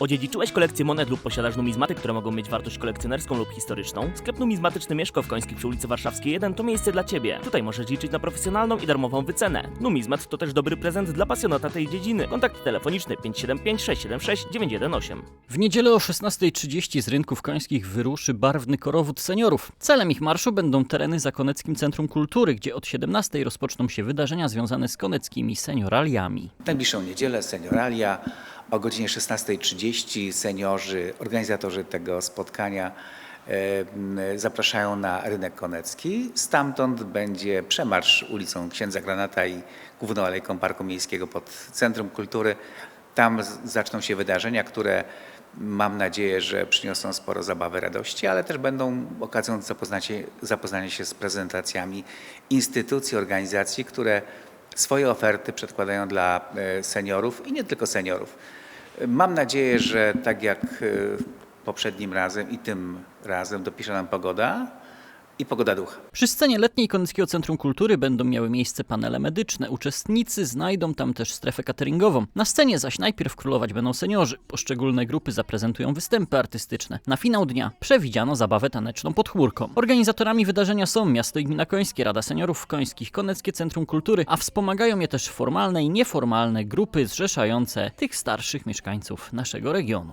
Odziedziczyłeś kolekcję monet lub posiadasz numizmaty, które mogą mieć wartość kolekcjonerską lub historyczną? Sklep numizmatyczny Mieszko w Końskich przy ulicy Warszawskiej 1 to miejsce dla Ciebie. Tutaj możesz liczyć na profesjonalną i darmową wycenę. Numizmat to też dobry prezent dla pasjonata tej dziedziny. Kontakt telefoniczny 575 676 918. W niedzielę o 16.30 z rynków końskich wyruszy barwny korowód seniorów. Celem ich marszu będą tereny za Koneckim Centrum Kultury, gdzie od 17.00 rozpoczną się wydarzenia związane z koneckimi senioraliami. W najbliższą niedzielę senioralia o godzinie 16.30 seniorzy, organizatorzy tego spotkania zapraszają na rynek konecki. Stamtąd będzie przemarsz ulicą Księdza Granata i główną alejką Parku Miejskiego pod Centrum Kultury. Tam zaczną się wydarzenia, które mam nadzieję, że przyniosą sporo zabawy, radości, ale też będą okazją zapoznania się z prezentacjami instytucji, organizacji, które swoje oferty przedkładają dla e, seniorów i nie tylko seniorów. Mam nadzieję, że tak jak e, poprzednim razem i tym razem dopisze nam pogoda i pogoda ducha. Przy scenie letniej Koneckiego Centrum Kultury będą miały miejsce panele medyczne. Uczestnicy znajdą tam też strefę cateringową. Na scenie zaś najpierw królować będą seniorzy. Poszczególne grupy zaprezentują występy artystyczne. Na finał dnia przewidziano zabawę taneczną pod chmurką. Organizatorami wydarzenia są Miasto i Gmina Końskie, Rada Seniorów Końskich, Koneckie Centrum Kultury, a wspomagają je też formalne i nieformalne grupy zrzeszające tych starszych mieszkańców naszego regionu.